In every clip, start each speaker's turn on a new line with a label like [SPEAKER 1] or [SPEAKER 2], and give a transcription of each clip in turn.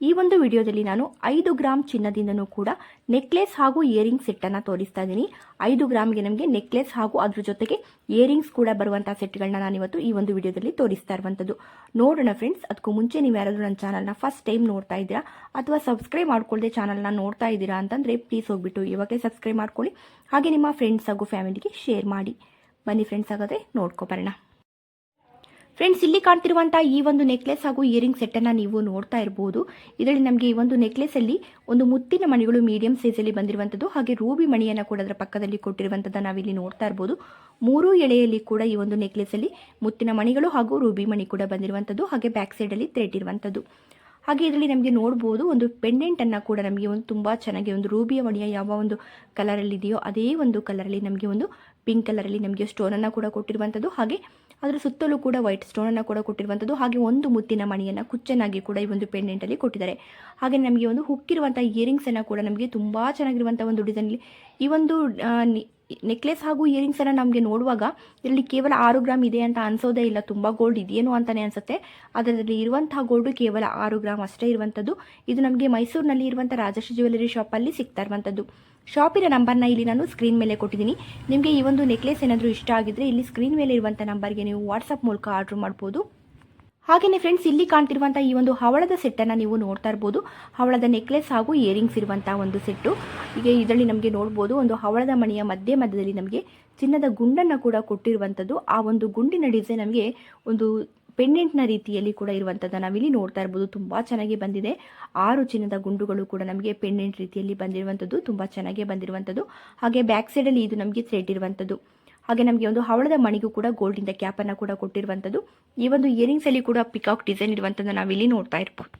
[SPEAKER 1] ಈ ಒಂದು ವಿಡಿಯೋದಲ್ಲಿ ನಾನು ಐದು ಗ್ರಾಮ್ ಚಿನ್ನದಿಂದನೂ ಕೂಡ ನೆಕ್ಲೆಸ್ ಹಾಗೂ ಇಯರಿಂಗ್ ಸೆಟ್ಟನ್ನು ತೋರಿಸ್ತಾ ಇದ್ದೀನಿ. ಐದು ಗ್ರಾಮ್ಗೆ ನಮಗೆ ನೆಕ್ಲೆಸ್ ಹಾಗೂ ಅದ್ರ ಜೊತೆಗೆ ಇಯರಿಂಗ್ಸ್ ಕೂಡ ಬರುವಂಥ ಸೆಟ್ಗಳನ್ನ ನಾನು ಇವತ್ತು ಈ ಒಂದು ವಿಡಿಯೋದಲ್ಲಿ ತೋರಿಸ್ತಾ ಇರುವಂಥದ್ದು ನೋಡೋಣ ಫ್ರೆಂಡ್ಸ್ ಅದಕ್ಕೂ ಮುಂಚೆ ನೀವು ಯಾರಾದರೂ ನನ್ನ ಚಾನಲ್ನ ಫಸ್ಟ್ ಟೈಮ್ ನೋಡ್ತಾ ಇದ್ದೀರಾ, ಅಥವಾ ಸಬ್ಸ್ಕ್ರೈಬ್ ಮಾಡ್ಕೊಳ್ಳದೆ ಚಾನಲ್ನ ನೋಡ್ತಾ ಇದ್ದೀರಾ ಅಂತಂದರೆ ಪ್ಲೀಸ್ ಹೋಗ್ಬಿಟ್ಟು ಇವಾಗಲೇ ಸಬ್ಸ್ಕ್ರೈಬ್ ಮಾಡ್ಕೊಳ್ಳಿ. ಹಾಗೆ ನಿಮ್ಮ ಫ್ರೆಂಡ್ಸ್ ಹಾಗೂ ಫ್ಯಾಮಿಲಿಗೆ ಶೇರ್ ಮಾಡಿ. ಬನ್ನಿ ಫ್ರೆಂಡ್ಸ್ ಆಗೋದೇ ನೋಡ್ಕೊಬರೋಣ ಫ್ರೆಂಡ್ಸ್ ಇಲ್ಲಿ ಕಾಣ್ತಿರುವಂತಹ ಈ ಒಂದು ನೆಕ್ಲೆಸ್ ಹಾಗೂ ಇಯರಿಂಗ್ ಸೆಟ್ ಅನ್ನ ನೀವು ನೋಡ್ತಾ ಇರಬಹುದು ಇದರಲ್ಲಿ ನಮಗೆ ಈ ಒಂದು ನೆಕ್ಲೆಸ್ ಅಲ್ಲಿ ಒಂದು ಮುತ್ತಿನ ಮಣಿಗಳು ಮೀಡಿಯಂ ಸೈಜ್ ಅಲ್ಲಿ ಬಂದಿರುವಂತದ್ದು, ಹಾಗೆ ರೂಬಿ ಮಣಿಯನ್ನ ಕೂಡ ಅದರ ಪಕ್ಕದಲ್ಲಿ ಕೊಟ್ಟಿರುವಂತದ್ದು ನಾವಿಲ್ಲಿ ನೋಡ್ತಾ ಇರಬಹುದು ಮೂರು ಎಳೆಯಲ್ಲಿ ಕೂಡ ಈ ಒಂದು ನೆಕ್ಲೆಸ್ ಅಲ್ಲಿ ಮುತ್ತಿನ ಮಣಿಗಳು ಹಾಗೂ ರೂಬಿ ಮಣಿ ಕೂಡ ಬಂದಿರುವಂತದ್ದು, ಹಾಗೆ ಬ್ಯಾಕ್ ಸೈಡ್ ಅಲ್ಲಿ ಥ್ರೆಡ್ ಇರುವಂತದ್ದು. ಹಾಗೆ ಇದರಲ್ಲಿ ನಮಗೆ ನೋಡಬಹುದು ಒಂದು ಪೆಂಡೆಂಟ್ ಅನ್ನ ಕೂಡ ನಮಗೆ ಒಂದು ತುಂಬಾ ಚೆನ್ನಾಗಿ ಒಂದು ರೂಬಿಯ ಮಣಿಯ ಯಾವ ಒಂದು ಕಲರ್ ಅಲ್ಲಿ ಇದೆಯೋ ಅದೇ ಒಂದು ಕಲರ್ ಅಲ್ಲಿ ನಮಗೆ ಒಂದು ಪಿಂಕ್ ಕಲರ್ ಅಲ್ಲಿ ನಮಗೆ ಸ್ಟೋನ್ ಅನ್ನ ಕೂಡ ಕೊಟ್ಟಿರುವಂತದ್ದು. ಹಾಗೆ ಅದರ ಸುತ್ತಲೂ ಕೂಡ ವೈಟ್ ಸ್ಟೋನನ್ನು ಕೂಡ ಕೊಟ್ಟಿರುವಂಥದ್ದು ಹಾಗೆ ಒಂದು ಮುತ್ತಿನ ಮಣಿಯನ್ನು ಕುಚ್ಚನಾಗಿ ಕೂಡ ಈ ಒಂದು ಪೆಂಡೆಂಟಲ್ಲಿ ಕೊಟ್ಟಿದ್ದಾರೆ. ಹಾಗೆ ನಮಗೆ ಒಂದು ಹುಕ್ಕಿರುವಂಥ ಇಯರಿಂಗ್ಸನ್ನು ಕೂಡ ನಮಗೆ ತುಂಬ ಚೆನ್ನಾಗಿರುವಂಥ ಒಂದು ಡಿಸೈನಲ್ಲಿ ಈ ಒಂದು ನೆಕ್ಲೆಸ್ ಹಾಗೂ ಇಯರಿಂಗ್ಸನ್ನು ನಮಗೆ ನೋಡುವಾಗ ಇದರಲ್ಲಿ ಕೇವಲ ಆರು ಗ್ರಾಮ್ ಇದೆ ಅಂತ ಅನ್ಸೋದೇ ಇಲ್ಲ. ತುಂಬ ಗೋಲ್ಡ್ ಇದೆಯೇನೋ ಅಂತಲೇ ಅನಿಸುತ್ತೆ. ಅದರಲ್ಲಿ ಇರುವಂತಹ ಗೋಲ್ಡು ಕೇವಲ ಆರು ಗ್ರಾಮ್ ಅಷ್ಟೇ ಇರುವಂಥದ್ದು ಇದು ನಮಗೆ ಮೈಸೂರಿನಲ್ಲಿ ಇರುವಂಥ ರಾಜಶ್ರೀ ಜ್ಯುವೆಲರಿ ಶಾಪಲ್ಲಿ ಸಿಗ್ತಾ ಇರುವಂಥದ್ದು ಶಾಪಿನ ನಂಬರ್ನ ಇಲ್ಲಿ ನಾನು ಸ್ಕ್ರೀನ್ ಮೇಲೆ ಕೊಟ್ಟಿದ್ದೀನಿ. ನಿಮಗೆ ಈ ಒಂದು ನೆಕ್ಲೆಸ್ ಏನಾದರೂ ಇಷ್ಟ ಆಗಿದ್ರೆ ಇಲ್ಲಿ ಸ್ಕ್ರೀನ್ ಮೇಲೆ ಇರುವಂಥ ನಂಬರ್ಗೆ ನೀವು ವಾಟ್ಸಪ್ ಮೂಲಕ ಆರ್ಡರ್ ಮಾಡ್ಬೋದು. ಹಾಗೆಯೇ ಫ್ರೆಂಡ್ಸ್ ಇಲ್ಲಿ ಕಾಣ್ತಿರುವಂಥ ಈ ಒಂದು ಹವಳದ ಸೆಟ್ಟನ್ನು ನೀವು ನೋಡ್ತಾ ಇರ್ಬೋದು. ಹವಳದ ನೆಕ್ಲೆಸ್ ಹಾಗೂ ಇಯರಿಂಗ್ಸ್ ಇರುವಂಥ ಒಂದು ಸೆಟ್ಟು ಈಗ ಇದರಲ್ಲಿ ನಮಗೆ ನೋಡ್ಬೋದು, ಒಂದು ಹವಳದ ಮಣಿಯ ಮಧ್ಯ ಮಧ್ಯದಲ್ಲಿ ನಮಗೆ ಚಿನ್ನದ ಗುಂಡನ್ನು ಕೂಡ ಕೊಟ್ಟಿರುವಂಥದ್ದು ಆ ಒಂದು ಗುಂಡಿನ ಡಿಸೈನ್ ನಮಗೆ ಒಂದು ಪೆಂಡೆಂಟ್ನ ರೀತಿಯಲ್ಲಿ ಕೂಡ ಇರುವಂಥದ್ದನ್ನು ನಾವಿಲ್ಲಿ ನೋಡ್ತಾ ಇರ್ಬೋದು. ತುಂಬ ಚೆನ್ನಾಗಿ ಬಂದಿದೆ. ಆರು ಚಿನ್ನದ ಗುಂಡುಗಳು ಕೂಡ ನಮಗೆ ಪೆಂಡೆಂಟ್ ರೀತಿಯಲ್ಲಿ ಬಂದಿರುವಂಥದ್ದು. ತುಂಬ ಚೆನ್ನಾಗಿ ಬಂದಿರುವಂಥದ್ದು. ಹಾಗೆ ಬ್ಯಾಕ್ ಸೈಡಲ್ಲಿ ಇದು ನಮಗೆ ಥ್ರೆಡ್ ಇರುವಂಥದ್ದು. ಹಾಗೆ ನಮಗೆ ಒಂದು ಹವಳದ ಮಣಿಗೂ ಕೂಡ ಗೋಲ್ಡಿಂದ ಕ್ಯಾಪನ್ನು ಕೂಡ ಕೊಟ್ಟಿರುವಂಥದ್ದು. ಈ ಒಂದು ಇಯರಿಂಗ್ಸ್ ಅಲ್ಲಿ ಕೂಡ ಪಿಕಾಕ್ ಡಿಸೈನ್ ಇರುವಂಥದ್ದು ನಾವಿಲ್ಲಿ ನೋಡ್ತಾ ಇರ್ಬೋದು.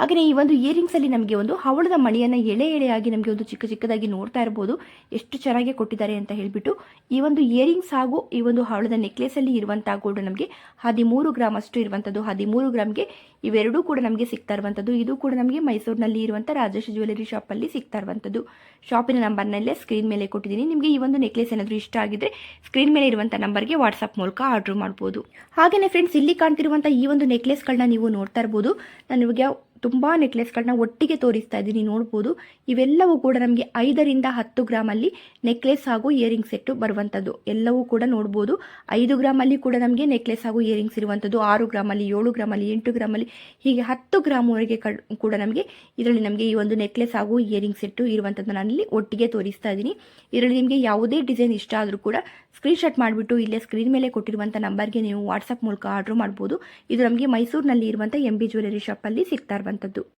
[SPEAKER 1] ಹಾಗೆಯೇ ಈ ಒಂದು ಇಯರಿಂಗ್ಸ್ ಅಲ್ಲಿ ನಮಗೆ ಒಂದು ಹವಳದ ಮಣಿಯನ್ನು ಎಳೆ ಎಳೆಯಾಗಿ ನಮಗೆ ಒಂದು ಚಿಕ್ಕ ಚಿಕ್ಕದಾಗಿ ನೋಡ್ತಾ ಇರ್ಬೋದು. ಎಷ್ಟು ಚೆನ್ನಾಗಿ ಕೊಟ್ಟಿದ್ದಾರೆ ಅಂತ ಹೇಳಿಬಿಟ್ಟು ಈ ಒಂದು ಇಯರಿಂಗ್ಸ್ ಹಾಗೂ ಈ ಒಂದು ಹವಳದ ನೆಕ್ಲೆಸ್ ಅಲ್ಲಿ ಇರುವಂತಹ ಗೋಲ್ಡ್ ನಮಗೆ ಹದಿಮೂರು ಗ್ರಾಮ್ ಅಷ್ಟು ಇರುವಂಥದ್ದು ಹದಿಮೂರು ಗ್ರಾಮ್ಗೆ ಇವೆರಡೂ ಕೂಡ ನಮಗೆ ಸಿಗ್ತಾ ಇರುವಂಥದ್ದು. ಇದು ಕೂಡ ನಮಗೆ ಮೈಸೂರಿನಲ್ಲಿ ಇರುವಂಥ ರಾಜೇಶ್ ಜ್ಯುವೆಲರಿ ಶಾಪಲ್ಲಿ ಸಿಗ್ತಾ ಇರುವಂಥದ್ದು. ಶಾಪಿನ ನಂಬರ್ನಲ್ಲೇ ಸ್ಕ್ರೀನ್ ಮೇಲೆ ಕೊಟ್ಟಿದ್ದೀನಿ. ನಿಮಗೆ ಈ ಒಂದು ನೆಕ್ಲೆಸ್ ಏನಾದರೂ ಇಷ್ಟ ಆಗಿದ್ರೆ ಸ್ಕ್ರೀನ್ ಮೇಲೆ ಇರುವಂಥ ನಂಬರ್ಗೆ ವಾಟ್ಸಪ್ ಮೂಲಕ ಆರ್ಡರ್ ಮಾಡ್ಬೋದು. ಹಾಗೆಯೇ ಫ್ರೆಂಡ್ಸ್, ಇಲ್ಲಿ ಕಾಣ್ತಿರುವಂಥ ಈ ಒಂದು ನೆಕ್ಲೆಸ್ಗಳನ್ನ ನೀವು ನೋಡ್ತಾ ಇರ್ಬೋದು. ನಾನು ಇವಾಗ ತುಂಬ ನೆಕ್ಲೆಸ್ಗಳನ್ನ ಒಟ್ಟಿಗೆ ತೋರಿಸ್ತಾ ಇದ್ದೀನಿ. ನೋಡ್ಬೋದು. ಇವೆಲ್ಲವೂ ಕೂಡ ನಮಗೆ ಐದರಿಂದ ಹತ್ತು ಗ್ರಾಮಲ್ಲಿ ನೆಕ್ಲೆಸ್ ಹಾಗೂ ಇಯರಿಂಗ್ ಸೆಟ್ಟು ಬರುವಂಥದ್ದು. ಎಲ್ಲವೂ ಕೂಡ ನೋಡ್ಬೋದು. ಐದು ಗ್ರಾಮಲ್ಲಿ ಕೂಡ ನಮಗೆ ನೆಕ್ಲೆಸ್ ಹಾಗೂ ಇಯರಿಂಗ್ಸ್ ಇರುವಂಥದ್ದು. ಆರು ಗ್ರಾಮಲ್ಲಿ, ಏಳು ಗ್ರಾಮಲ್ಲಿ, ಎಂಟು ಗ್ರಾಮಲ್ಲಿ ಹೀಗೆ ಹತ್ತು ಗ್ರಾಮ್ವರೆಗೆ ಒಳಗೆ ಕೂಡ ನಮಗೆ ಇದರಲ್ಲಿ ನಮಗೆ ಈ ಒಂದು ನೆಕ್ಲೆಸ್ ಹಾಗೂ ಇಯರಿಂಗ್ ಸೆಟ್ಟು ಇರುವಂಥದ್ದು ನಾನಿಲ್ಲಿ ಒಟ್ಟಿಗೆ ತೋರಿಸ್ತಾ ಇದ್ದೀನಿ ಇದರಲ್ಲಿ ನಿಮಗೆ ಯಾವುದೇ ಡಿಸೈನ್ ಇಷ್ಟ ಆದರೂ ಕೂಡ ಸ್ಕ್ರೀನ್ಶಾಟ್ ಮಾಡಿಬಿಟ್ಟು ಇಲ್ಲೇ ಸ್ಕ್ರೀನ್ ಮೇಲೆ ಕೊಟ್ಟಿರುವಂಥ ನಂಬರ್ಗೆ ನೀವು ವಾಟ್ಸಪ್ ಮೂಲಕ ಆರ್ಡರ್ ಮಾಡ್ಬೋದು. ಇದು ನಮಗೆ ಮೈಸೂರಿನಲ್ಲಿ ಇರುವಂಥ ಎಂ ಬಿ ಜ್ಯುವೆಲರಿ ಶಾಪಲ್ಲಿ ಸಿಗ್ತಾ ಇರುವಂಥದ್ದು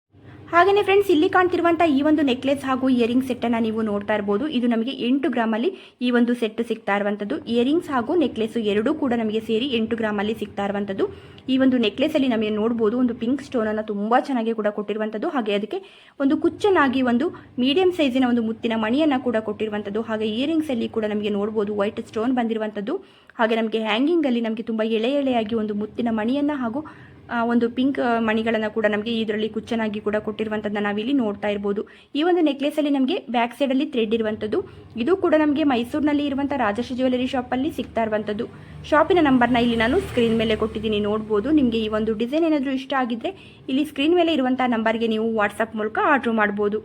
[SPEAKER 1] ಹಾಗೆಯೇ ಫ್ರೆಂಡ್ಸ್ ಇಲ್ಲಿ ಕಾಣ್ತಿರುವಂತಹ ಈ ಒಂದು ನೆಕ್ಲೆಸ್ ಹಾಗೂ ಇಯರಿಂಗ್ ಸೆಟ್ ಅನ್ನ ನೀವು ನೋಡ್ತಾ ಇರಬಹುದು ಇದು ನಮಗೆ ಎಂಟು ಗ್ರಾಮಲ್ಲಿ ಈ ಒಂದು ಸೆಟ್ ಸಿಗ್ತಾ ಇರುವಂಥದ್ದು ಇಯರಿಂಗ್ಸ್ ಹಾಗೂ ನೆಕ್ಲೆಸ್ ಎರಡೂ ಕೂಡ ನಮಗೆ ಸೇರಿ ಎಂಟು ಗ್ರಾಮಲ್ಲಿ ಸಿಗ್ತಾ ಇರುವಂಥದ್ದು ಈ ಒಂದು ನೆಕ್ಲೆಸ್ ಅಲ್ಲಿ ನಮಗೆ ನೋಡಬಹುದು ಒಂದು ಪಿಂಕ್ ಸ್ಟೋನ್ ಅನ್ನ ತುಂಬಾ ಚೆನ್ನಾಗಿ ಕೂಡ ಕೊಟ್ಟಿರುವಂತದ್ದು. ಹಾಗೆ ಅದಕ್ಕೆ ಒಂದು ಕುಚ್ಚನಾಗಿ ಒಂದು ಮೀಡಿಯಂ ಸೈಜಿನ ಒಂದು ಮುತ್ತಿನ ಮಣಿಯನ್ನ ಕೂಡ ಕೊಟ್ಟಿರುವಂತದ್ದು. ಹಾಗೆ ಇಯರಿಂಗ್ಸ್ ಅಲ್ಲಿ ಕೂಡ ನಮಗೆ ನೋಡಬಹುದು ವೈಟ್ ಸ್ಟೋನ್ ಬಂದಿರುವಂತದ್ದು. ಹಾಗೆ ನಮಗೆ ಹ್ಯಾಂಗಿಂಗ್ ಅಲ್ಲಿ ನಮಗೆ ತುಂಬಾ ಎಳೆ ಎಳೆಯಾಗಿ ಒಂದು ಮುತ್ತಿನ ಮಣಿಯನ್ನ ಹಾಗೂ ಒಂದು ಪಿಂಕ್ ಮಣಿಗಳನ್ನು ಕೂಡ ನಮಗೆ ಇದರಲ್ಲಿ ಕುಚ್ಚನಾಗಿ ಕೂಡ ಕೊಟ್ಟಿರುವಂಥದ್ದನ್ನ ನಾವಿಲ್ಲಿ ನೋಡ್ತಾ ಇರ್ಬೋದು. ಈ ಒಂದು ನೆಕ್ಲೆಸ್ ಅಲ್ಲಿ ನಮಗೆ ಬ್ಯಾಕ್ ಸೈಡ್ ಅಲ್ಲಿ ಥ್ರೆಡ್ ಇರುವಂಥದ್ದು ಇದು ಕೂಡ ನಮಗೆ ಮೈಸೂರಿನಲ್ಲಿ ಇರುವಂಥ ರಾಜಶ್ರೀ ಜ್ಯುವೆಲರಿ ಶಾಪಲ್ಲಿ ಸಿಗ್ತಾ ಇರುವಂಥದ್ದು ಶಾಪಿನ ನಂಬರ್ನ ಇಲ್ಲಿ ನಾನು ಸ್ಕ್ರೀನ್ ಮೇಲೆ ಕೊಟ್ಟಿದ್ದೀನಿ, ನೋಡ್ಬೋದು. ನಿಮಗೆ ಈ ಒಂದು ಡಿಸೈನ್ ಏನಾದರೂ ಇಷ್ಟ ಆಗಿದ್ರೆ ಇಲ್ಲಿ ಸ್ಕ್ರೀನ್ ಮೇಲೆ ಇರುವಂಥ ನಂಬರ್ಗೆ ನೀವು ವಾಟ್ಸಪ್ ಮೂಲಕ ಆರ್ಡರ್ ಮಾಡ್ಬೋದು.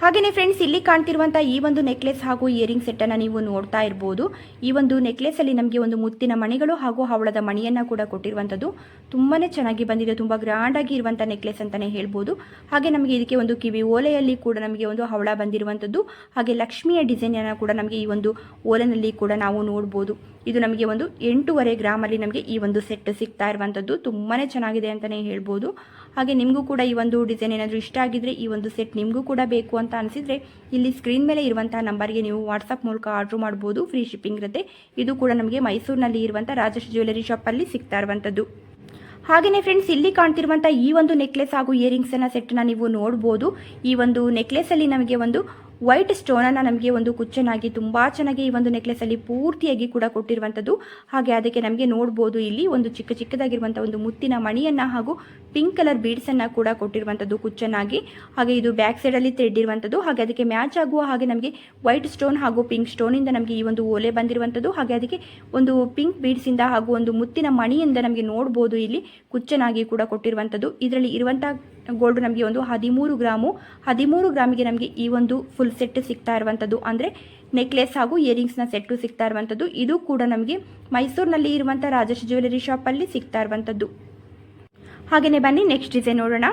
[SPEAKER 1] ಹಾಗೆಯೇ ಫ್ರೆಂಡ್ಸ್ ಇಲ್ಲಿ ಕಾಣ್ತಿರುವಂಥ ಈ ಒಂದು ನೆಕ್ಲೆಸ್ ಹಾಗೂ ಇಯರಿಂಗ್ ಸೆಟ್ಟನ್ನು ನೀವು ನೋಡ್ತಾ ಇರ್ಬೋದು. ಈ ಒಂದು ನೆಕ್ಲೆಸ್ ಅಲ್ಲಿ ನಮಗೆ ಒಂದು ಮುತ್ತಿನ ಮಣಿಗಳು ಹಾಗೂ ಹವಳದ ಮಣಿಯನ್ನು ಕೂಡ ಕೊಟ್ಟಿರುವಂಥದ್ದು ತುಂಬಾ ಚೆನ್ನಾಗಿ ಬಂದಿದೆ, ತುಂಬ ಗ್ರ್ಯಾಂಡ್ ಆಗಿ ಇರುವಂಥ ನೆಕ್ಲೆಸ್ ಅಂತಲೇ ಹೇಳ್ಬೋದು. ಹಾಗೆ ನಮಗೆ ಇದಕ್ಕೆ ಒಂದು ಕಿವಿ ಓಲೆಯಲ್ಲಿ ಕೂಡ ನಮಗೆ ಒಂದು ಹವಳ ಬಂದಿರುವಂಥದ್ದು ಹಾಗೆ ಲಕ್ಷ್ಮಿಯ ಡಿಸೈನನ್ನು ಕೂಡ ನಮಗೆ ಈ ಒಂದು ಓಲೆನಲ್ಲಿ ಕೂಡ ನಾವು ನೋಡ್ಬೋದು. ಇದು ನಮಗೆ ಒಂದು ಎಂಟೂವರೆ ಗ್ರಾಮಲ್ಲಿ ನಮಗೆ ಈ ಒಂದು ಸೆಟ್ ಸಿಗ್ತಾ ಇರುವಂಥದ್ದು ತುಂಬಾ ಚೆನ್ನಾಗಿದೆ ಅಂತಲೇ ಹೇಳ್ಬೋದು. ಹಾಗೆ ನಿಮಗೂ ಕೂಡ ಈ ಒಂದು ಡಿಸೈನ್ ಏನಾದರೂ ಇಷ್ಟ ಆಗಿದ್ರೆ ಈ ಒಂದು ಸೆಟ್ ನಿಮಗೂ ಕೂಡ ಬೇಕು ಅಂತ ಅನಿಸಿದರೆ ಇಲ್ಲಿ ಸ್ಕ್ರೀನ್ ಮೇಲೆ ಇರುವಂತಹ ನಂಬರ್ಗೆ ನೀವು ವಾಟ್ಸಪ್ ಮೂಲಕ ಆರ್ಡರ್ ಮಾಡ್ಬೋದು ಫ್ರೀ ಶಿಪ್ಪಿಂಗ್ ಇರುತ್ತೆ. ಇದು ಕೂಡ ನಮಗೆ ಮೈಸೂರಿನಲ್ಲಿ ಇರುವಂಥ ರಾಜೇಶ್ ಜ್ಯುವೆಲರಿ ಶಾಪಲ್ಲಿ ಸಿಗ್ತಾ ಇರುವಂಥದ್ದು. ಹಾಗೆಯೇ ಫ್ರೆಂಡ್ಸ್ ಇಲ್ಲಿ ಕಾಣ್ತಿರುವಂಥ ಈ ಒಂದು ನೆಕ್ಲೆಸ್ ಹಾಗೂ ಇಯರಿಂಗ್ಸನ್ನು ಸೆಟ್ನ ನೀವು ನೋಡ್ಬೋದು. ಈ ಒಂದು ನೆಕ್ಲೆಸಲ್ಲಿ ನಮಗೆ ಒಂದು ವೈಟ್ ಸ್ಟೋನನ್ನು ನಮಗೆ ಒಂದು ಕುಚ್ಚನಾಗಿ ತುಂಬ ಚೆನ್ನಾಗಿ ಈ ಒಂದು ನೆಕ್ಲೆಸಲ್ಲಿ ಪೂರ್ತಿಯಾಗಿ ಕೂಡ ಕೊಟ್ಟಿರುವಂಥದ್ದು ಹಾಗೆ ಅದಕ್ಕೆ ನಮಗೆ ನೋಡ್ಬೋದು ಇಲ್ಲಿ ಒಂದು ಚಿಕ್ಕ ಚಿಕ್ಕದಾಗಿರುವಂಥ ಒಂದು ಮುತ್ತಿನ ಮಣಿಯನ್ನು ಹಾಗೂ ಪಿಂಕ್ ಕಲರ್ ಬೀಡ್ಸನ್ನು ಕೂಡ ಕೊಟ್ಟಿರುವಂಥದ್ದು ಕುಚ್ಚನಾಗಿ ಹಾಗೆ ಇದು ಬ್ಯಾಕ್ ಸೈಡಲ್ಲಿ ಥ್ರೆಡ್ ಇರುವಂಥದ್ದು ಹಾಗೆ ಅದಕ್ಕೆ ಮ್ಯಾಚ್ ಆಗುವ ಹಾಗೆ ನಮಗೆ ವೈಟ್ ಸ್ಟೋನ್ ಹಾಗೂ ಪಿಂಕ್ ಸ್ಟೋನಿಂದ ನಮಗೆ ಈ ಒಂದು ಓಲೆ ಬಂದಿರುವಂಥದ್ದು ಹಾಗೆ ಅದಕ್ಕೆ ಒಂದು ಪಿಂಕ್ ಬೀಡ್ಸಿಂದ ಹಾಗೂ ಒಂದು ಮುತ್ತಿನ ಮಣಿಯಿಂದ ನಮಗೆ ನೋಡ್ಬೋದು ಇಲ್ಲಿ ಕುಚ್ಚನಾಗಿ ಕೂಡ ಕೊಟ್ಟಿರುವಂಥದ್ದು ಇದರಲ್ಲಿ ಇರುವಂಥ ಗೋಲ್ಡ್ ನಮಗೆ ಒಂದು ಹದಿಮೂರು ಗ್ರಾಮು, ಹದಿಮೂರು ಗ್ರಾಮಿಗೆ ನಮಗೆ ಈ ಒಂದು ಫುಲ್ ಸೆಟ್ ಸಿಗ್ತಾ ಇರುವಂಥದ್ದು ಅಂದರೆ ನೆಕ್ಲೆಸ್ ಹಾಗೂ ಇಯರಿಂಗ್ಸ್ನ ಸೆಟ್ಟು ಸಿಗ್ತಾ ಇರುವಂಥದ್ದು ಇದು ಕೂಡ ನಮಗೆ ಮೈಸೂರಿನಲ್ಲಿ ಇರುವಂಥ ರಾಜೇಶ್ ಜ್ಯುವೆಲರಿ ಶಾಪಲ್ಲಿ ಸಿಗ್ತಾ ಇರುವಂಥದ್ದು ಹಾಗೆಯೇ ಬನ್ನಿ ನೆಕ್ಸ್ಟ್ ಡಿಸೈನ್ ನೋಡೋಣ.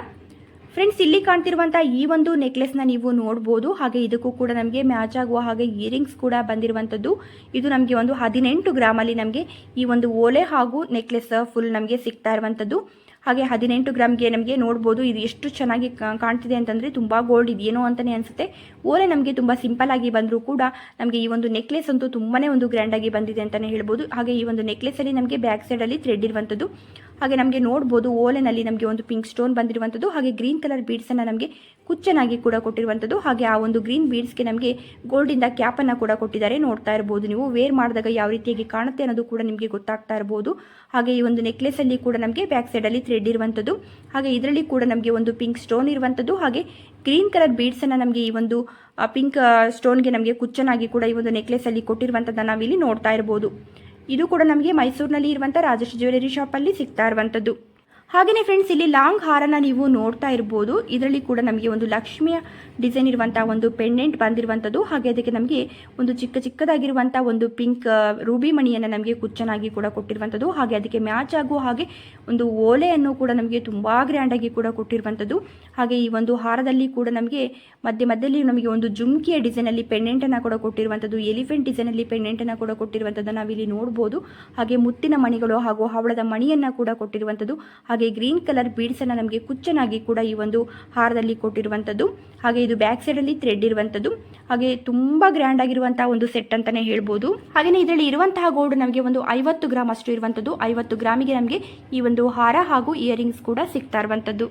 [SPEAKER 1] ಫ್ರೆಂಡ್ಸ್ ಇಲ್ಲಿ ಕಾಣ್ತಿರುವಂತಹ ಈ ಒಂದು ನೆಕ್ಲೆಸ್ನ ನೀವು ನೋಡಬಹುದು ಹಾಗೆ ಇದಕ್ಕೂ ಕೂಡ ನಮಗೆ ಮ್ಯಾಚ್ ಆಗುವ ಹಾಗೆ ಇಯರಿಂಗ್ಸ್ ಕೂಡ ಬಂದಿರುವಂತದ್ದು. ಇದು ನಮಗೆ ಒಂದು ಹದಿನೆಂಟು ಗ್ರಾಮಲ್ಲಿ ನಮಗೆ ಈ ಒಂದು ಓಲೆ ಹಾಗೂ ನೆಕ್ಲೆಸ್ ಫುಲ್ ನಮಗೆ ಸಿಗ್ತಾ ಇರುವಂತದ್ದು. ಹಾಗೆ ಹದಿನೆಂಟು ಗ್ರಾಮ್ಗೆ ನಮಗೆ ನೋಡ್ಬೋದು. ಇದು ಎಷ್ಟು ಚೆನ್ನಾಗಿ ಕಾಣ್ತಿದೆ ಅಂತಂದ್ರೆ ತುಂಬಾ ಗೋಲ್ಡ್ ಇದೆಯೇನೋ ಅಂತಲೇ ಅನ್ಸುತ್ತೆ. ಓಲೆ ನಮಗೆ ತುಂಬಾ ಸಿಂಪಲ್ ಆಗಿ ಬಂದರೂ ಕೂಡ ನಮಗೆ ಈ ಒಂದು ನೆಕ್ಲೆಸ್ ಅಂತೂ ತುಂಬಾನೇ ಒಂದು ಗ್ರ್ಯಾಂಡಾಗಿ ಬಂದಿದೆ ಅಂತಲೇ ಹೇಳ್ಬೋದು. ಹಾಗೆ ಈ ಒಂದು ನೆಕ್ಲೆಸ್ ಅಲ್ಲಿ ನಮಗೆ ಬ್ಯಾಕ್ ಸೈಡ್ ಅಲ್ಲಿ ಥ್ರೆಡ್ ಇರುವಂಥದ್ದು ಹಾಗೆ ನಮಗೆ ನೋಡ್ಬೋದು, ಓಲೆನಲ್ಲಿ ನಮಗೆ ಒಂದು ಪಿಂಕ್ ಸ್ಟೋನ್ ಬಂದಿರುವಂಥದ್ದು, ಹಾಗೆ ಗ್ರೀನ್ ಕಲರ್ ಬೀಡ್ಸನ್ನು ನಮಗೆ ಕುಚ್ಚನಾಗಿ ಕೂಡ ಕೊಟ್ಟಿರುವಂಥದ್ದು, ಹಾಗೆ ಆ ಒಂದು ಗ್ರೀನ್ ಬೀಡ್ಸ್ಗೆ ನಮಗೆ ಗೋಲ್ಡಿಂದ ಕ್ಯಾಪನ್ನು ಕೂಡ ಕೊಟ್ಟಿದ್ದಾರೆ. ನೋಡ್ತಾ ಇರ್ಬೋದು ನೀವು ವೇರ್ ಮಾಡಿದಾಗ ಯಾವ ರೀತಿಯಾಗಿ ಕಾಣುತ್ತೆ ಅನ್ನೋದು ಕೂಡ ನಿಮಗೆ ಗೊತ್ತಾಗ್ತಾ ಇರ್ಬೋದು. ಹಾಗೆ ಈ ಒಂದು ನೆಕ್ಲೆಸಲ್ಲಿ ಕೂಡ ನಮಗೆ ಬ್ಯಾಕ್ ಸೈಡಲ್ಲಿ ಥ್ರೆಡ್ ಇರುವಂಥದ್ದು, ಹಾಗೆ ಇದರಲ್ಲಿ ಕೂಡ ನಮಗೆ ಒಂದು ಪಿಂಕ್ ಸ್ಟೋನ್ ಇರುವಂಥದ್ದು, ಹಾಗೆ ಗ್ರೀನ್ ಕಲರ್ ಬೀಡ್ಸನ್ನು ನಮಗೆ ಈ ಒಂದು ಪಿಂಕ್ ಸ್ಟೋನ್ಗೆ ನಮಗೆ ಕುಚ್ಚನಾಗಿ ಕೂಡ ಈ ಒಂದು ನೆಕ್ಲೆಸಲ್ಲಿ ಕೊಟ್ಟಿರುವಂಥದ್ದನ್ನು ನಾವಿಲ್ಲಿ ನೋಡ್ತಾ ಇರ್ಬೋದು. ಇದು ಕೂಡ ನಮಗೆ ಮೈಸೂರಿನಲ್ಲಿ ಇರುವಂಥ ರಾಜೇಶ್ ಜ್ಯುವೆಲರಿ ಶಾಪಲ್ಲಿ ಸಿಗ್ತಾ ಇರುವಂಥದ್ದು. ಹಾಗೆಯೇ ಫ್ರೆಂಡ್ಸ್ ಇಲ್ಲಿ ಲಾಂಗ್ ಹಾರನ ನೀವು ನೋಡ್ತಾ ಇರ್ಬೋದು. ಇದರಲ್ಲಿ ಕೂಡ ನಮಗೆ ಒಂದು ಲಕ್ಷ್ಮಿಯ ಡಿಸೈನ್ ಇರುವಂತಹ ಒಂದು ಪೆಂಡೆಂಟ್ ಬಂದಿರುವಂಥದ್ದು ಹಾಗೆ ಅದಕ್ಕೆ ನಮಗೆ ಒಂದು ಚಿಕ್ಕ ಚಿಕ್ಕದಾಗಿರುವಂತಹ ಒಂದು ಪಿಂಕ್ ರೂಬಿ ಮಣಿಯನ್ನು ನಮಗೆ ಕುಚ್ಚನಾಗಿ ಕೂಡ ಕೊಟ್ಟಿರುವಂಥದ್ದು ಹಾಗೆ ಅದಕ್ಕೆ ಮ್ಯಾಚ್ ಆಗುವ ಹಾಗೆ ಒಂದು ಓಲೆಯನ್ನು ಕೂಡ ನಮಗೆ ತುಂಬ ಗ್ರ್ಯಾಂಡಾಗಿ ಕೂಡ ಕೊಟ್ಟಿರುವಂಥದ್ದು ಹಾಗೆ ಈ ಒಂದು ಹಾರದಲ್ಲಿ ಕೂಡ ನಮಗೆ ಮಧ್ಯೆ ಮಧ್ಯದಲ್ಲಿ ನಮಗೆ ಒಂದು ಜುಮ್ಕಿಯ ಡಿಸೈನಲ್ಲಿ ಪೆಂಡೆಂಟನ್ನು ಕೂಡ ಕೊಟ್ಟಿರುವಂಥದ್ದು ಎಲಿಫೆಂಟ್ ಡಿಸೈನಲ್ಲಿ ಪೆಂಡೆಂಟನ್ನು ಕೂಡ ಕೊಟ್ಟಿರುವಂಥದ್ದು ನಾವಿಲ್ಲಿ ನೋಡ್ಬೋದು. ಹಾಗೆ ಮುತ್ತಿನ ಮಣಿಗಳು ಹಾಗೂ ಹವಳದ ಮಣಿಯನ್ನು ಕೂಡ ಕೊಟ್ಟಿರುವಂಥದ್ದು ಹಾಗೆ ಗ್ರೀನ್ ಕಲರ್ ಬೀಡ್ಸನ್ನು ನಮಗೆ ಕುಚ್ಚನಾಗಿ ಕೂಡ ಈ ಒಂದು ಹಾರದಲ್ಲಿ ಕೊಟ್ಟಿರುವಂಥದ್ದು. ಹಾಗೆ ಇದು ಬ್ಯಾಕ್ ಸೈಡಲ್ಲಿ ಥ್ರೆಡ್ ಇರುವಂಥದ್ದು. ಹಾಗೆ ತುಂಬ ಗ್ರ್ಯಾಂಡ್ ಆಗಿರುವಂತಹ ಒಂದು ಸೆಟ್ ಅಂತಲೇ ಹೇಳ್ಬೋದು. ಹಾಗೆಯೇ ಇದರಲ್ಲಿ ಇರುವಂತಹ ಗೋಲ್ಡ್ ನಮಗೆ ಒಂದು ಐವತ್ತು ಗ್ರಾಮ್ ಅಷ್ಟು ಇರುವಂಥದ್ದು. ಐವತ್ತು ಗ್ರಾಮಿಗೆ ನಮಗೆ ಈ ಒಂದು ಹಾರ ಹಾಗೂ ಇಯರಿಂಗ್ಸ್ ಕೂಡ ಸಿಗ್ತಾ ಇರುವಂಥದ್ದು.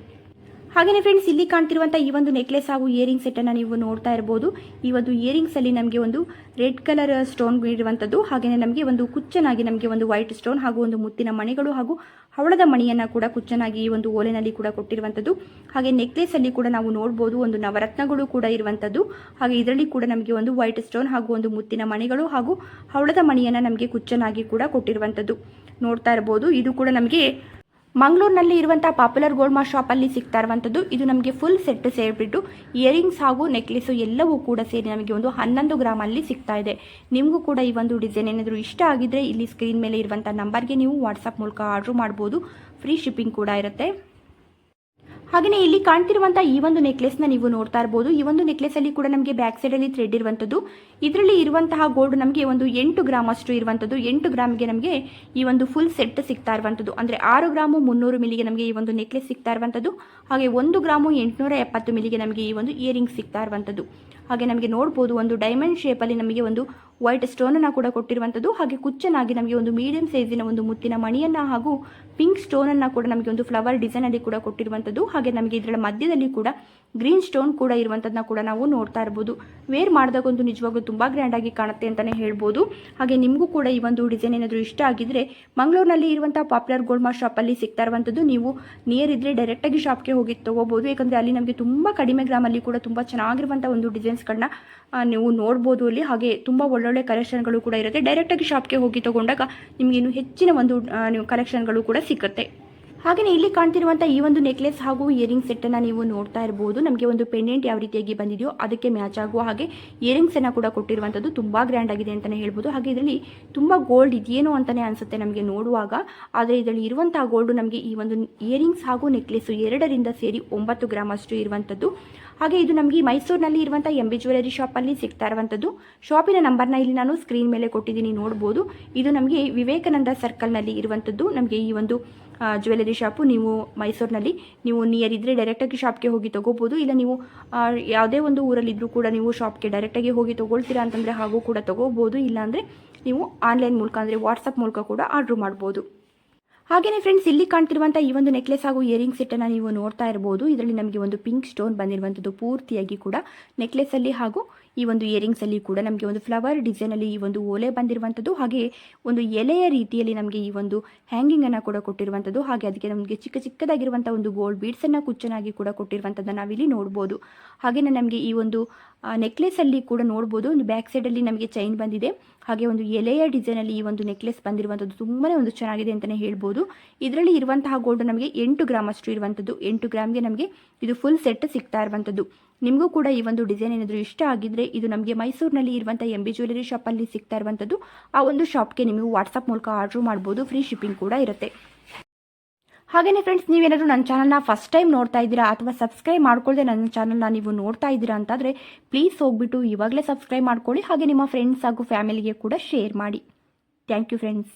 [SPEAKER 1] ಹಾಗೆಯೇ ಫ್ರೆಂಡ್ಸ್ ಇಲ್ಲಿ ಕಾಣ್ತಿರುವಂತಹ ಈ ಒಂದು ನೆಕ್ಲೆಸ್ ಹಾಗೂ ಇಯರಿಂಗ್ ಸೆಟ್ಟನ್ನು ನೀವು ನೋಡ್ತಾ ಇರಬಹುದು ಈ ಒಂದು ಇಯರಿಂಗ್ಸಲ್ಲಿ ನಮಗೆ ಒಂದು ರೆಡ್ ಕಲರ್ ಸ್ಟೋನ್ ಇರುವಂತದ್ದು. ಹಾಗೆಯೇ ನಮಗೆ ಒಂದು ಕುಚ್ಚನಾಗಿ ನಮಗೆ ಒಂದು ವೈಟ್ ಸ್ಟೋನ್ ಹಾಗೂ ಒಂದು ಮುತ್ತಿನ ಮಣಿಗಳು ಹಾಗೂ ಹವಳದ ಮಣಿಯನ್ನ ಕೂಡ ಕುಚ್ಚನಾಗಿ ಈ ಒಂದು ಓಲೆನಲ್ಲಿ ಕೂಡ ಕೊಟ್ಟಿರುವಂತದ್ದು. ಹಾಗೆ ನೆಕ್ಲೆಸಲ್ಲಿ ಕೂಡ ನಾವು ನೋಡಬಹುದು ಒಂದು ನವರತ್ನಗಳು ಕೂಡ ಇರುವಂತದ್ದು. ಹಾಗೆ ಇದರಲ್ಲಿ ಕೂಡ ನಮಗೆ ಒಂದು ವೈಟ್ ಸ್ಟೋನ್ ಹಾಗೂ ಒಂದು ಮುತ್ತಿನ ಮಣಿಗಳು ಹಾಗೂ ಹವಳದ ಮಣಿಯನ್ನ ನಮಗೆ ಕುಚ್ಚನಾಗಿ ಕೂಡ ಕೊಟ್ಟಿರುವಂತದ್ದು. ನೋಡ್ತಾ ಇರಬಹುದು ಇದು ಕೂಡ ನಮಗೆ ಮಂಗಳೂರಿನಲ್ಲಿ ಇರುವಂಥ ಪಾಪ್ಯುಲರ್ ಗೋಲ್ಡ್ ಮಾ ಶಾಪಲ್ಲಿ ಸಿಗ್ತಾ ಇರುವಂಥದ್ದು ಇದು ನಮಗೆ ಫುಲ್ ಸೆಟ್ ಸೇರಿಬಿಟ್ಟು ಇಯರಿಂಗ್ಸ್ ಹಾಗೂ ನೆಕ್ಲೆಸು ಎಲ್ಲವೂ ಕೂಡ ಸೇರಿ ನಮಗೆ ಒಂದು ಹನ್ನೊಂದು ಗ್ರಾಮಲ್ಲಿ ಸಿಗ್ತಾ ಇದೆ. ನಿಮಗೂ ಕೂಡ ಈ ಒಂದು ಡಿಸೈನ್ ಏನಾದರೂ ಇಷ್ಟ ಆಗಿದ್ರೆ ಇಲ್ಲಿ ಸ್ಕ್ರೀನ್ ಮೇಲೆ ಇರುವಂಥ ನಂಬರ್ಗೆ ನೀವು ವಾಟ್ಸಪ್ ಮೂಲಕ ಆರ್ಡ್ರ್ ಮಾಡ್ಬೋದು. ಫ್ರೀ ಶಿಪ್ಪಿಂಗ್ ಕೂಡ ಇರುತ್ತೆ. ಹಾಗೆಯೇ ಇಲ್ಲಿ ಕಾಣ್ತಿರುವಂತಹ ಈ ಒಂದು ನೆಕ್ಲೆಸ್ನ ನೀವು ನೋಡ್ತಾ ಇರಬಹುದು ಈ ಒಂದು ನೆಕ್ಲೆಸ್ ಅಲ್ಲಿ ಕೂಡ ನಮಗೆ ಬ್ಯಾಕ್ ಸೈಡಲ್ಲಿ ಥ್ರೆಡ್ ಇರುವಂಥದ್ದು. ಇದರಲ್ಲಿ ಇರುವಂತಹ ಗೋಲ್ಡ್ ನಮಗೆ ಒಂದು ಎಂಟು ಗ್ರಾಮ್ ಅಷ್ಟು ಇರುವಂಥದ್ದು. ಎಂಟು ಗ್ರಾಮ್ಗೆ ನಮಗೆ ಈ ಒಂದು ಫುಲ್ ಸೆಟ್ ಸಿಗ್ತಾ ಇರುವಂಥದ್ದು. ಅಂದ್ರೆ ಆರು ಗ್ರಾಮು ಮುನ್ನೂರು ಮಿಲಿಗೆ ನಮಗೆ ಈ ಒಂದು ನೆಕ್ಲೆಸ್ ಸಿಗ್ತಾ ಇರುವಂಥದ್ದು. ಹಾಗೆ ಒಂದು ಗ್ರಾಮು ಎಂಟುನೂರ ಎಪ್ಪತ್ತು ಮಿಲಿಗೆ ನಮಗೆ ಈ ಒಂದು ಇಯರಿಂಗ್ ಸಿಗ್ತಾ ಇರುವಂಥದ್ದು. ಹಾಗೆ ನಮಗೆ ನೋಡ್ಬೋದು, ಒಂದು ಡೈಮಂಡ್ ಶೇಪಲ್ಲಿ ನಮಗೆ ಒಂದು ವೈಟ್ ಸ್ಟೋನನ್ನು ಕೂಡ ಕೊಟ್ಟಿರುವಂಥದ್ದು. ಹಾಗೆ ಕುಚ್ಚನಾಗಿ ನಮಗೆ ಒಂದು ಮೀಡಿಯಂ ಸೈಜಿನ ಒಂದು ಮುತ್ತಿನ ಮಣಿಯನ್ನು ಹಾಗೂ ಪಿಂಕ್ ಸ್ಟೋನನ್ನು ಕೂಡ ನಮಗೆ ಒಂದು ಫ್ಲವರ್ ಡಿಸೈನಲ್ಲಿ ಕೂಡ ಕೊಟ್ಟಿರುವಂಥದ್ದು. ಹಾಗೆ ನಮಗೆ ಇದರ ಮಧ್ಯದಲ್ಲಿ ಕೂಡ ಗ್ರೀನ್ ಸ್ಟೋನ್ ಕೂಡ ಇರುವಂಥದ್ದನ್ನ ಕೂಡ ನಾವು ನೋಡ್ತಾ ಇರ್ಬೋದು. ವೇರ್ ಮಾಡಿದಾಗ ಒಂದು ನಿಜವಾಗ್ಲೂ ತುಂಬ ಗ್ರ್ಯಾಂಡಾಗಿ ಕಾಣುತ್ತೆ ಅಂತಲೇ ಹೇಳ್ಬೋದು. ಹಾಗೆ ನಿಮಗೂ ಕೂಡ ಈ ಒಂದು ಡಿಸೈನ್ ಏನಾದರೂ ಇಷ್ಟ ಆಗಿದ್ರೆ ಮಂಗಳೂರಿನಲ್ಲಿ ಇರುವಂಥ ಪಾಪ್ಯುಲರ್ ಗೋಲ್ಡ್ ಮಾರ್ ಶಾಪಲ್ಲಿ ಸಿಗ್ತಾ ಇರುವಂಥದ್ದು ನೀವು ನಿಯರ್ ಇದ್ದರೆ ಡೈರೆಕ್ಟಾಗಿ ಶಾಪ್ಗೆ ಹೋಗಿ ತೊಗೋಬೋದು. ಯಾಕಂದರೆ ಅಲ್ಲಿ ನಮಗೆ ತುಂಬ ಕಡಿಮೆ ಗ್ರಾಮಲ್ಲಿ ಕೂಡ ತುಂಬ ಚೆನ್ನಾಗಿರುವಂಥ ಒಂದು ಡಿಸೈನ್ಸ್ಗಳನ್ನ ನೀವು ನೋಡ್ಬೋದು ಅಲ್ಲಿ. ಹಾಗೆ ತುಂಬ ಒಳ್ಳೊಳ್ಳೆ ಕಲೆಕ್ಷನ್ಗಳು ಕೂಡ ಇರುತ್ತೆ. ಡೈರೆಕ್ಟಾಗಿ ಶಾಪ್ಗೆ ಹೋಗಿ ತೊಗೊಂಡಾಗ ನಿಮಗೆ ಇನ್ನು ಹೆಚ್ಚಿನ ಒಂದು ನೀವು ಕಲೆಕ್ಷನ್ಗಳು ಕೂಡ ಸಿಗುತ್ತೆ. ಹಾಗೆಯೇ ಇಲ್ಲಿ ಕಾಣ್ತಿರುವಂತಹ ಈ ಒಂದು ನೆಕ್ಲೆಸ್ ಹಾಗೂ ಇಯರಿಂಗ್ ಸೆಟ್ಟನ್ನು ನೀವು ನೋಡ್ತಾ ಇರಬಹುದು ನಮಗೆ ಒಂದು ಪೆಂಡೆಂಟ್ ಯಾವ ರೀತಿಯಾಗಿ ಬಂದಿದೆಯೋ ಅದಕ್ಕೆ ಮ್ಯಾಚ್ ಆಗುವ ಹಾಗೆ ಇಯರಿಂಗ್ಸ್ ಅನ್ನ ಕೂಡ ಕೊಟ್ಟಿರುವಂತದ್ದು ತುಂಬಾ ಗ್ರ್ಯಾಂಡ್ ಆಗಿದೆ ಅಂತಾನೆ ಹೇಳ್ಬೋದು. ಹಾಗೆ ಇದರಲ್ಲಿ ತುಂಬಾ ಗೋಲ್ಡ್ ಇದೆಯೇನೋ ಅಂತಾನೆ ಅನ್ಸುತ್ತೆ ನಮಗೆ ನೋಡುವಾಗ. ಆದರೆ ಇದರಲ್ಲಿ ಇರುವಂತಹ ಗೋಲ್ಡ್ ನಮಗೆ ಈ ಒಂದು ಇಯರಿಂಗ್ಸ್ ಹಾಗೂ ನೆಕ್ಲೆಸ್ ಎರಡರಿಂದ ಸೇರಿ ಒಂಬತ್ತು ಗ್ರಾಮ್ ಅಷ್ಟು ಇರುವಂಥದ್ದು ಹಾಗೆ ಇದು ನಮಗೆ ಮೈಸೂರಿನಲ್ಲಿ ಇರುವಂಥ ಎಂ ಬಿ ಜ್ಯುವೆಲರಿ ಅಲ್ಲಿ ಸಿಗ್ತಾ ಇರುವಂಥದ್ದು ಶಾಪಿನ ನಂಬರ್ನ ಇಲ್ಲಿ ನಾನು ಸ್ಕ್ರೀನ್ ಮೇಲೆ ಕೊಟ್ಟಿದ್ದೀನಿ ನೋಡಬಹುದು ಇದು ನಮಗೆ ವಿವೇಕಾನಂದ ಸರ್ಕಲ್ನಲ್ಲಿ ಇರುವಂತದ್ದು. ನಮಗೆ ಈ ಒಂದು ಜ್ಯುವೆಲರಿ ಶಾಪು ನೀವು ಮೈಸೂರಿನಲ್ಲಿ ನೀವು ನಿಯರ್ ಇದ್ದರೆ ಡೈರೆಕ್ಟಾಗಿ ಶಾಪ್ಗೆ ಹೋಗಿ ತೊಗೋಬೋದು. ಇಲ್ಲ ನೀವು ಯಾವುದೇ ಒಂದು ಊರಲ್ಲಿದ್ದರೂ ಕೂಡ ನೀವು ಶಾಪ್ಗೆ ಡೈರೆಕ್ಟಾಗಿ ಹೋಗಿ ತೊಗೊಳ್ತೀರಾ ಅಂತಂದರೆ ಹಾಗೂ ಕೂಡ ತೊಗೋಬೋದು. ಇಲ್ಲಾಂದರೆ ನೀವು ಆನ್ಲೈನ್ ಮೂಲಕ ಅಂದರೆ ವಾಟ್ಸಪ್ ಮೂಲಕ ಕೂಡ ಆರ್ಡ್ರ್ ಮಾಡ್ಬೋದು. ಹಾಗೆಯೇ ಫ್ರೆಂಡ್ಸ್ ಇಲ್ಲಿ ಕಾಣ್ತಿರುವಂಥ ಈ ಒಂದು ನೆಕ್ಲೆಸ್ ಹಾಗೂ ಇಯರಿಂಗ್ ಸೆಟ್ಟನ್ನು ನೀವು ನೋಡ್ತಾ ಇರ್ಬೋದು. ಇದರಲ್ಲಿ ನಮಗೆ ಒಂದು ಪಿಂಕ್ ಸ್ಟೋನ್ ಬಂದಿರುವಂಥದ್ದು ಪೂರ್ತಿಯಾಗಿ ಕೂಡ ನೆಕ್ಲೆಸಲ್ಲಿ ಹಾಗೂ ಈ ಒಂದು ಇಯರಿಂಗ್ಸ್ ಅಲ್ಲಿ ಕೂಡ ನಮಗೆ ಒಂದು ಫ್ಲವರ್ ಡಿಸೈನ್ ಅಲ್ಲಿ ಈ ಒಂದು ಓಲೆ ಬಂದಿರುವಂಥದ್ದು ಹಾಗೆ ಒಂದು ಎಲೆಯ ರೀತಿಯಲ್ಲಿ ನಮಗೆ ಈ ಒಂದು ಹ್ಯಾಂಗಿಂಗ್ ಅನ್ನ ಕೂಡ ಕೊಟ್ಟಿರುವಂಥದ್ದು ಹಾಗೆ ಅದಕ್ಕೆ ನಮಗೆ ಚಿಕ್ಕ ಚಿಕ್ಕದಾಗಿರುವಂಥ ಒಂದು ಗೋಲ್ಡ್ ಬೀಡ್ಸ್ ಅನ್ನ ಕುಚ್ಚನಾಗಿ ಕೂಡ ಕೊಟ್ಟಿರುವಂಥದ್ದನ್ನು ನಾವಿಲ್ಲಿ ನೋಡಬಹುದು ಹಾಗೆಯೇ ನಮಗೆ ಈ ಒಂದು ನೆಕ್ಲೆಸಲ್ಲಿ ಕೂಡ ನೋಡಬಹುದು ಒಂದು ಬ್ಯಾಕ್ ಸೈಡಲ್ಲಿ ನಮಗೆ ಚೈನ್ ಬಂದಿದೆ. ಹಾಗೆ ಒಂದು ಎಲೆಯ ಡಿಸೈನಲ್ಲಿ ಈ ಒಂದು ನೆಕ್ಲೆಸ್ ಬಂದಿರುವಂಥದ್ದು ತುಂಬಾನೇ ಒಂದು ಚೆನ್ನಾಗಿದೆ ಅಂತಾನೆ ಹೇಳ್ಬೋದು. ಇದರಲ್ಲಿ ಇರುವಂತಹ ಗೋಲ್ಡ್ ನಮಗೆ ಎಂಟು ಗ್ರಾಮ್ ಅಷ್ಟು ಇರುವಂಥದ್ದು ಎಂಟು ಗ್ರಾಮ್ಗೆ ನಮಗೆ ಇದು ಫುಲ್ ಸೆಟ್ ಸಿಗ್ತಾ ಇರುವಂಥದ್ದು ನಿಮಗೂ ಕೂಡ ಈ ಒಂದು ಡಿಸೈನ್ ಏನಾದರೂ ಇಷ್ಟ ಆಗಿದ್ರೆ ಇದು ನಮಗೆ ಮೈಸೂರಿನಲ್ಲಿ ಇರುವಂಥ ಎಂ ಬಿ ಜ್ಯುವೆಲರಿ ಶಾಪಲ್ಲಿ ಸಿಗ್ತಾ ಇರುವಂಥದ್ದು ಆ ಒಂದು ಶಾಪ್ಗೆ ನಿಮಗೆ ವಾಟ್ಸಪ್ ಮೂಲಕ ಆರ್ಡ್ರ್ ಮಾಡ್ಬೋದು ಫ್ರೀ ಶಿಪ್ಪಿಂಗ್ ಕೂಡ ಇರುತ್ತೆ. ಹಾಗೆಯೇ ಫ್ರೆಂಡ್ಸ್ ನೀವೇನಾದರೂ ನನ್ನ ಚಾನಲ್ನ ಫಸ್ಟ್ ಟೈಮ್ ನೋಡ್ತಾ ಇದ್ದೀರಾ ಅಥವಾ ಸಬ್ಸ್ಕ್ರೈಬ್ ಮಾಡ್ಕೊಳ್ಳದೆ ನನ್ನ ಚಾನಲ್ನ ನೀವು ನೋಡ್ತಾ ಇದ್ದೀರಾ ಅಂತಾದರೆ ಪ್ಲೀಸ್ ಹೋಗ್ಬಿಟ್ಟು ಇವಾಗಲೇ ಸಬ್ಸ್ಕ್ರೈಬ್ ಮಾಡ್ಕೊಳ್ಳಿ, ಹಾಗೆ ನಿಮ್ಮ ಫ್ರೆಂಡ್ಸ್ ಹಾಗೂ ಫ್ಯಾಮಿಲಿಗೆ ಕೂಡ ಶೇರ್ ಮಾಡಿ. Thank you friends